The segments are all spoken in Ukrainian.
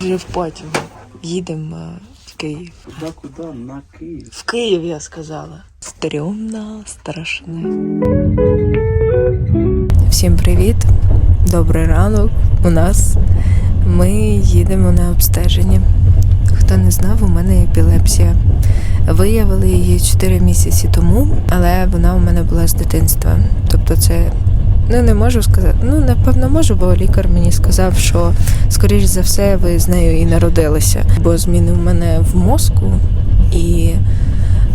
Вже в потягу. Їдемо е, в Київ. Куда, куда? На Київ. В Київ я сказала. Стрьомно, страшне. Всім привіт! Добрий ранок у нас. Ми їдемо на обстеження. Хто не знав, у мене епілепсія. Виявили її 4 місяці тому, але вона у мене була з дитинства. Тобто це. Ну, не можу сказати. Ну, напевно, можу, бо лікар мені сказав, що, скоріш за все, ви з нею і народилися. Бо зміни в мене в мозку і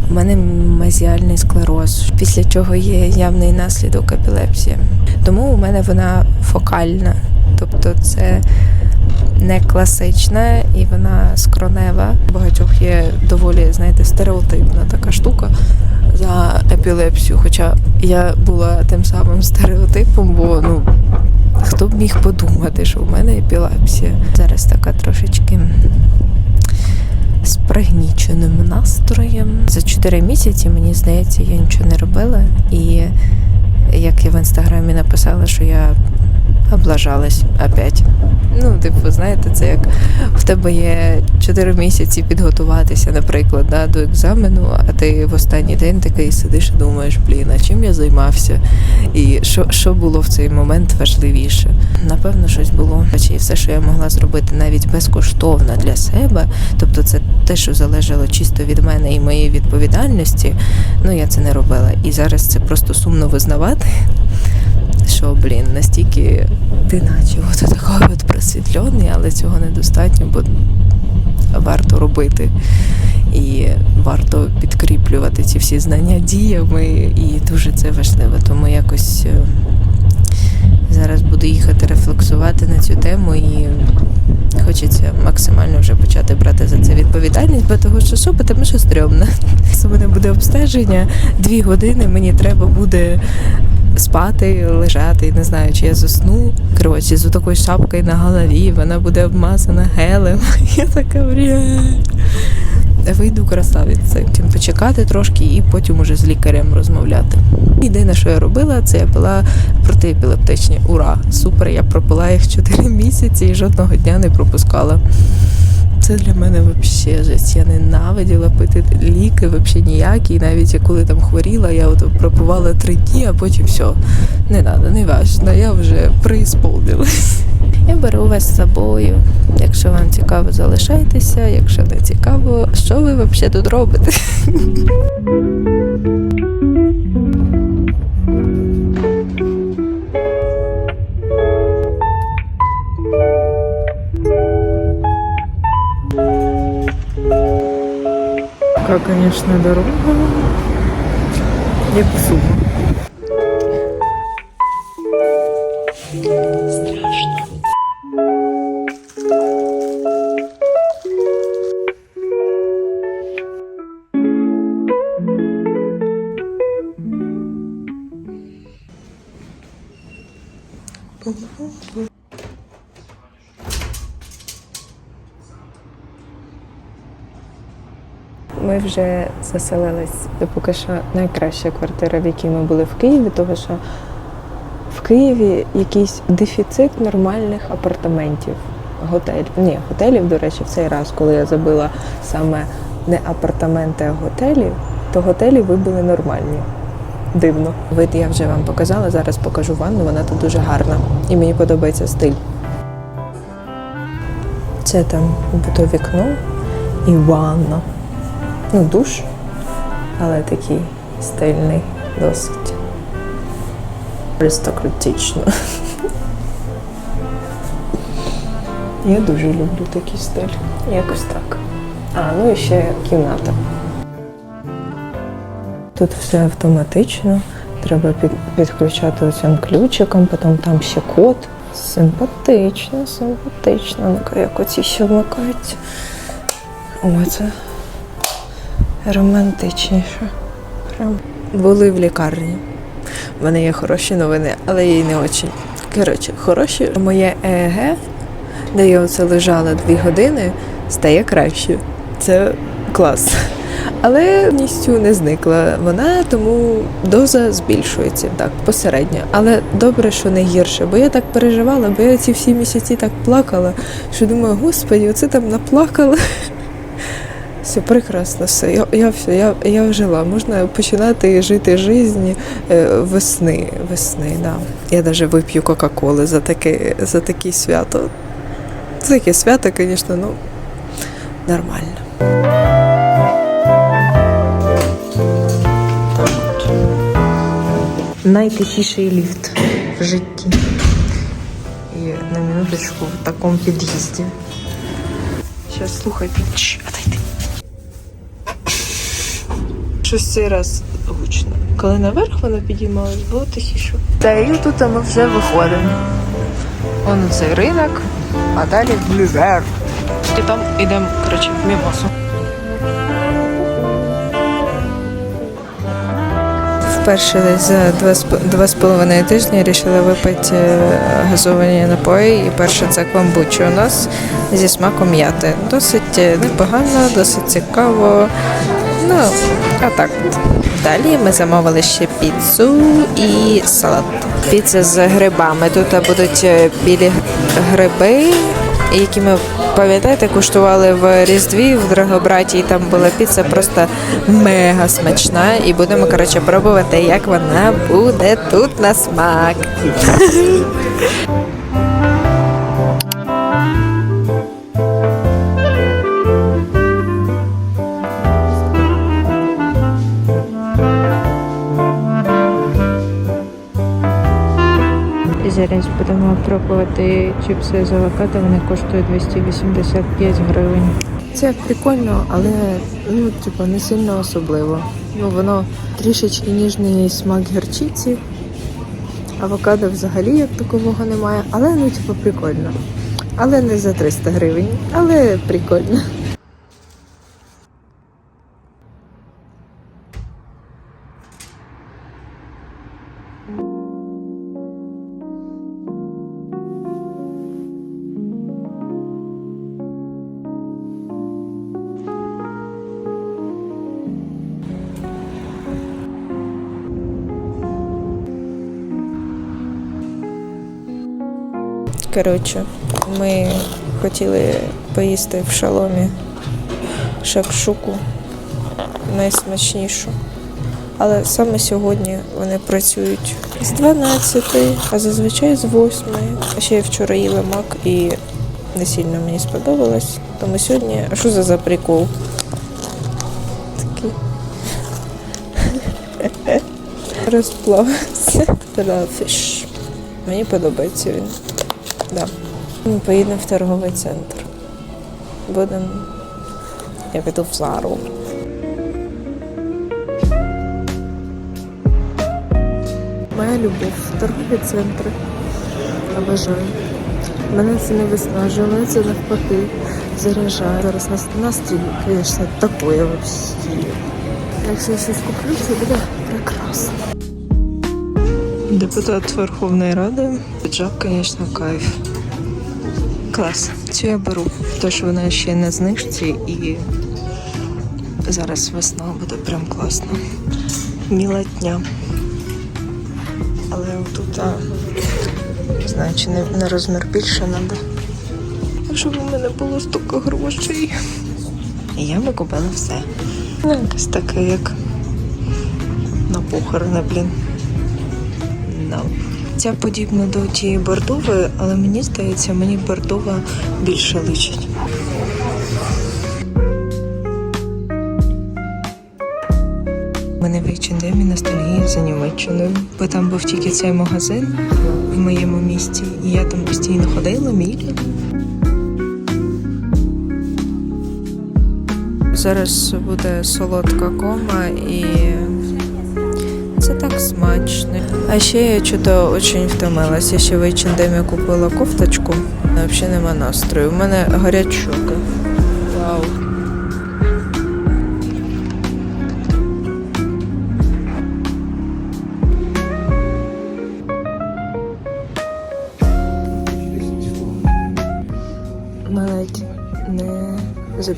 у мене мезіальний склероз, після чого є явний наслідок епілепсії. Тому у мене вона фокальна, тобто це не класична і вона скронева. У Багатьох є доволі, знаєте, стереотипна така штука за епілепсію. Хоча я була тим самим стереотипом, бо ну хто б міг подумати, що в мене епілепсія. Зараз така трошечки з пригніченим настроєм. За 4 місяці, мені здається, я нічого не робила. І як я в інстаграмі написала, що я облажалась опять. Ну, типу, знаєте, це як в тебе є 4 місяці підготуватися, наприклад, да, до екзамену, а ти в останній день такий сидиш і думаєш, блін, а чим я займався? І що, що було в цей момент важливіше? Напевно, щось було. І все, що я могла зробити навіть безкоштовно для себе, тобто це те, що залежало чисто від мене і моєї відповідальності, ну я це не робила. І зараз це просто сумно визнавати. Що, блін, настільки ти наче от такий от просвітлений, але цього недостатньо, бо варто робити. І варто підкріплювати ці всі знання діями, і дуже це важливо. Тому якось е, зараз буду їхати рефлексувати на цю тему і хочеться максимально вже почати брати за це відповідальність, бо того, що що, тому що стрьомно. Це мене буде обстеження, дві години мені треба буде спати, лежати, не знаю, чи я засну. Коротше, з такою шапкою на голові, вона буде обмазана гелем. Я така блядь. Вийду красавиця. Тим почекати трошки і потім уже з лікарем розмовляти. Єдине, що я робила, це я пила протиепілептичні. Ура! Супер! Я пропила їх 4 місяці і жодного дня не пропускала. Це для мене взагалі жесть. Я ненавиділа пити ліки, взагалі ніякі. І навіть я коли там хворіла, я от пропивала три дні, а потім все. Не треба, не важно, я вже преісполнилась. Я беру вас з собою. Якщо вам цікаво, залишайтеся. Якщо не цікаво, що ви взагалі тут робите? Така, звісно, дорога. Як сума. Ми вже заселились. Поки що найкраща квартира, в якій ми були в Києві, тому що в Києві якийсь дефіцит нормальних апартаментів. Готель. Ні, готелів, до речі, в цей раз, коли я забила саме не апартаменти, а готелі, то готелі вибили нормальні. Дивно. Вид я вже вам показала, зараз покажу ванну, вона тут дуже гарна. І мені подобається стиль. Це там буде вікно і ванна. Ну, душ, але такий стильний, досить аристократично. Я дуже люблю такий стиль. Якось так. А, ну і ще кімната. Тут все автоматично. Треба під, підключати оцим ключиком, потім там ще код. Симпатично, симпатично. Ну-ка, як оці ще вмикаються. О, це романтичніше. Прям. Були в лікарні. У мене є хороші новини, але їй не дуже. Коротше, хороші. Моє ЕЕГ, де я оце лежала дві години, стає краще. Це клас. Але повністю не зникла вона, тому доза збільшується так посередньо. Але добре, що не гірше, бо я так переживала, бо я ці всі місяці так плакала, що думаю, господі, оце там наплакала. Все прекрасно, все. Я, я, все, я, я вжила. Можна починати жити життя весни. Весни, да. Я навіть вип'ю Кока-Коли за таке, за таке свято. Це таке свято, звісно, ну нормально. Найтихіший ліфт в житті. І на минуточку в такому під'їзді. Зараз слухайте. Отойди. Щось цей раз гучно. Коли наверх воно підіймалось, було тихіше. Та і тут ми вже виходимо. Он цей ринок, а далі блювер. І там йдемо, коротше, в мімосу. Вперше десь за два, з два з половиною тижні вирішила випити е, газовані напої. І перше це квамбучі у нас зі смаком м'яти. Досить е, непогано, досить цікаво. Ну, а так. Далі ми замовили ще піцу і салат. Піца з грибами. Тут будуть е, білі гриби, які ми пам'ятаєте, куштували в Різдві в Драгобраті, там була піца просто мега смачна. І будемо коротше пробувати, як вона буде тут на смак. Зараз будемо пробувати чіпси з авокадо, вони коштують 285 гривень. Це прикольно, але ну, типу, не сильно особливо. Ну, воно трішечки ніжний смак гірчиці. Авокадо взагалі як такового немає, але ну, типу, прикольно. Але не за 300 гривень, але прикольно. Коротше, ми хотіли поїсти в шаломі шакшуку найсмачнішу. Але саме сьогодні вони працюють з 12, а зазвичай з 8. Ще я вчора їла мак і не сильно мені сподобалось. Тому сьогодні. А що за за прикол? Такий. Розплавився. Фіш. Мені подобається він. Да. Ми поїдемо в торговий центр. Будемо. Я піду в Зару. Моя любов, торгові центри. Обожаю. Мене це не виснажує, мене це навпаки заряджає. Зараз нас- настрій, звісно, такое взагалі. Якщо я щось куплю, це буде прекрасно. Депутат Верховної Ради. Піджак, звісно, кайф. Клас. Цю я беру. Тож вона ще на знижці і зараз весна буде прям класно. Мілотня. Але тут, а, не знаю, чи не на розмір більше треба. Щоб у мене було стільки грошей. Я би купила все. Ну, якесь таке, як на похорони, блін. Да. Ця подібна до тієї бордової, але мені здається, мені бордова більше личить. Мене в H&M ностальгія за Німеччиною, бо там був тільки цей магазин в моєму місті, і я там постійно ходила, міля. Зараз буде солодка кома і це так смачно. А ще я чого дуже втомилась. Я ще в H&M купила кофточку. Взагалі нема настрою. У мене горять щоки. Вау. Ми не же,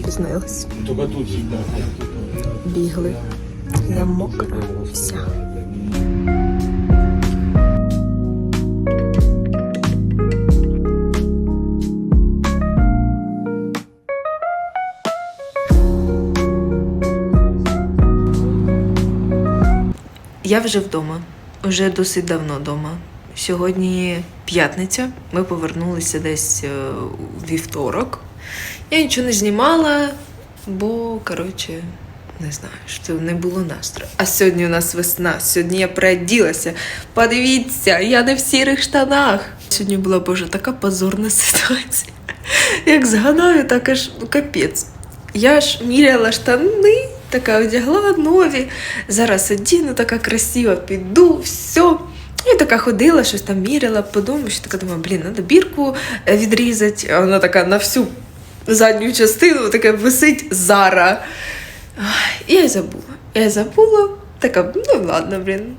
бігли. Я мокра вся. Я вже вдома, вже досить давно вдома. Сьогодні п'ятниця. Ми повернулися десь е, у вівторок. Я нічого не знімала, бо, коротше, не знаю, що не було настрою. А сьогодні у нас весна, сьогодні я приоділася. Подивіться, я не в сірих штанах. Сьогодні була боже така позорна ситуація. Як згадаю, так аж ну, капець. Я ж міряла штани, така одягла нові. Зараз одіну, така красива, піду, все. І така ходила, щось там міряла, подумала, що така думаю, блін, треба бірку е, відрізати. Вона така на всю задню частину таке висить зара. І я забула. Я забула. Така, ну ладно, блін.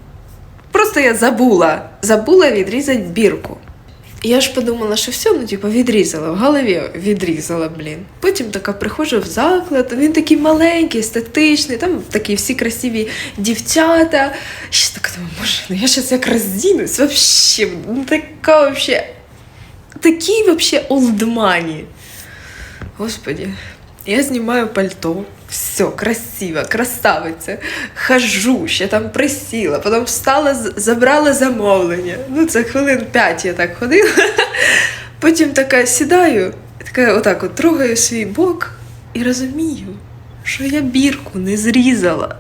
Просто я забула. Забула відрізати бірку. Я ж подумала, що все, ну типу, відрізала, в голові відрізала, блін. Потім така приходжу в заклад, він такий маленький, естетичний, там такі всі красиві дівчата. І ще така думаю, боже, ну я щас як роздінусь, вообще, ну така вообще, такі вообще олдмані. Господі, я знімаю пальто, все, красиво, красавиця. Хожу, ще там присіла, потім встала, забрала замовлення. Ну, це хвилин п'ять я так ходила. Потім така сідаю, така отак от трогаю свій бок і розумію, що я бірку не зрізала.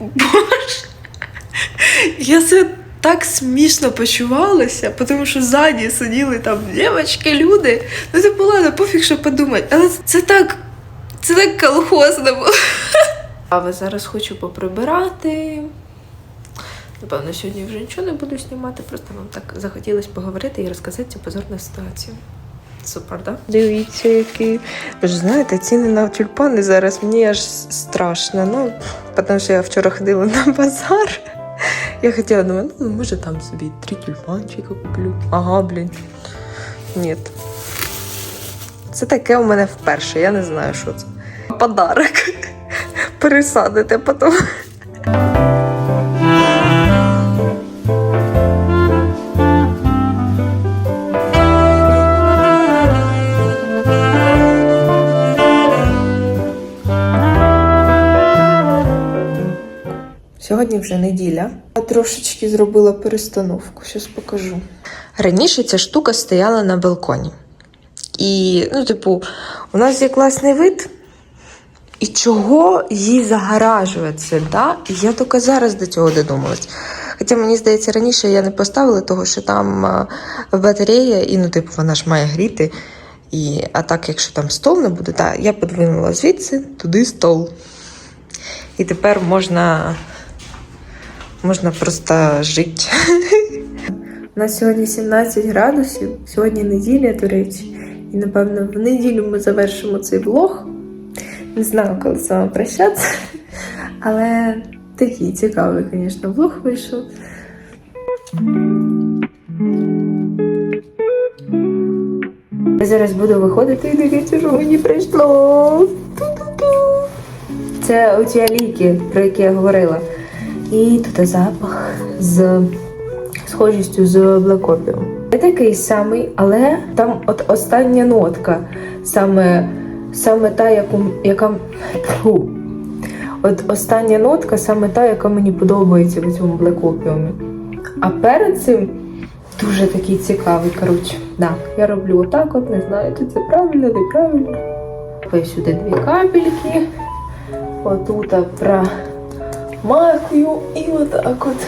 Боже, я себе так смішно почувалася, тому що ззаді сиділи там дівчатки, люди. Ну, це було ладно, пофіг, що подумати. Але це так, це так колхозно було. А зараз хочу поприбирати. Напевно, сьогодні вже нічого не буду знімати, просто вам так захотілося поговорити і розказати цю позорну ситуацію. Супер, да? Дивіться, які. Ви ж знаєте, ціни на тюльпани зараз мені аж страшно. Ну, тому що я вчора ходила на базар. Я хотіла, думаю, ну, може там собі три тюльпанчика куплю. Ага, блін. Ні. Це таке у мене вперше, я не знаю, що це. Подарок. Пересадите потім. Сьогодні вже неділя. Я трошечки зробила перестановку, зараз покажу. Раніше ця штука стояла на балконі. І, ну, типу, у нас є класний вид. І чого їй загаражуватися, да? І я тільки зараз до цього додумалась. Хоча мені здається, раніше я не поставила того, що там батарея, і ну, типу, вона ж має гріти. І, а так, якщо там стол не буде, так, я подвинула звідси, туди стол. І тепер можна, можна просто жити. У нас сьогодні 17 градусів, сьогодні неділя, до речі. І напевно в неділю ми завершимо цей влог. Не знаю, коли з вами прощатися. Але такий цікавий, звісно, влог вийшов. Я зараз буду виходити і дивіться, що мені прийшло. Ту-ту-ту. Це оці олійки, про які я говорила. І тут запах з схожістю з Opium. Не такий самий, але там от остання нотка, саме, саме та, яку, яка. Фу. От остання нотка саме та, яка мені подобається в цьому Black Opium. А перед цим дуже такий цікавий. Коротше, да, я роблю отак, от не знаю, чи це правильно, неправильно. Ось сюди дві капельки. Отут промахую і отак от.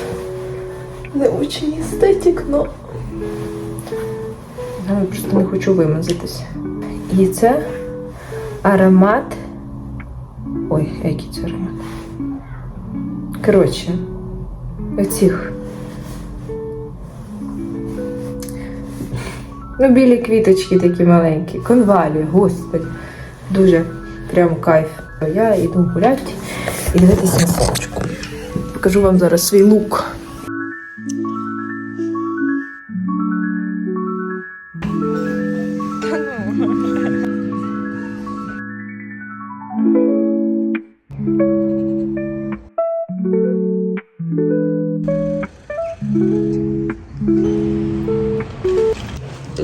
Не очень естетик, но я просто не хочу вимазатися. І це аромат. Ой, який це аромат. Коротше, оцих. Ну, білі квіточки такі маленькі. Конвалі, господи. Дуже прям кайф. Я йду гуляти і дивитися на сонечко. Покажу вам зараз свій лук.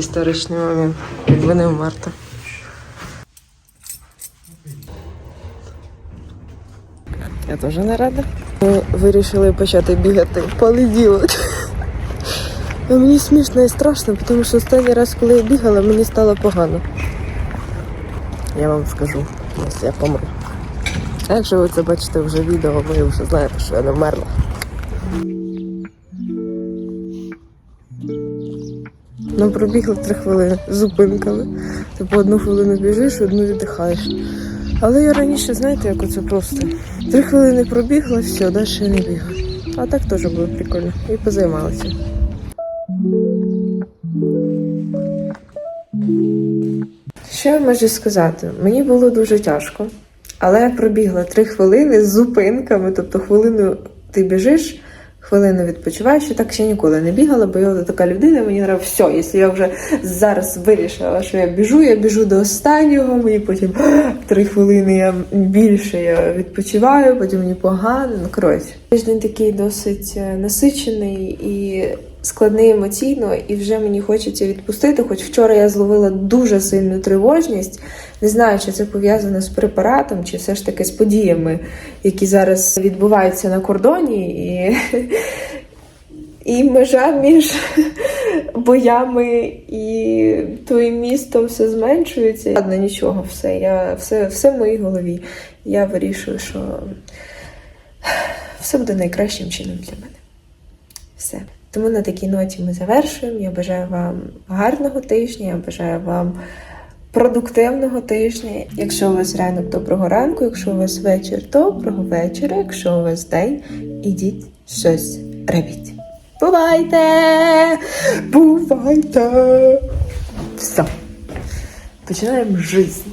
Історичний момент. Якби не Марта. Я теж не рада. Ми вирішили почати бігати в понеділок. Мені смішно і страшно, тому що останній раз, коли я бігала, мені стало погано. Я вам скажу, я помру. Якщо ви це бачите вже відео, ви вже знаєте, що я не вмерла. Ну, пробігли три хвилини з зупинками. Типу одну хвилину біжиш, одну віддихаєш. Але я раніше, знаєте, як оце просто. Три хвилини пробігла, все, далі я не бігаю. А так теж було прикольно. І позаймалася. Що я можу сказати? Мені було дуже тяжко, але я пробігла три хвилини з зупинками, тобто хвилину ти біжиш, хвилину відпочиваю, що так ще ніколи не бігала, бо я така людина, мені треба все. Якщо я вже зараз вирішила, що я біжу, я біжу до останнього, мені потім три хвилини я більше я відпочиваю, потім мені погано. Ну коротше, тиждень такий досить е, насичений і складний емоційно, і вже мені хочеться відпустити. Хоч вчора я зловила дуже сильну тривожність. Не знаю, чи це пов'язано з препаратом, чи все ж таки з подіями, які зараз відбуваються на кордоні, і, і межа між боями і твоїм містом все зменшується. Ладно, нічого, все. Я все, все в моїй голові. Я вирішую, що все буде найкращим чином для мене. Все. Тому на такій ноті ми завершуємо. Я бажаю вам гарного тижня, я бажаю вам продуктивного тижня. Якщо у вас ранок доброго ранку, якщо у вас вечір доброго вечора, якщо у вас день, ідіть щось робіть. Бувайте! Бувайте! Все. Починаємо життя.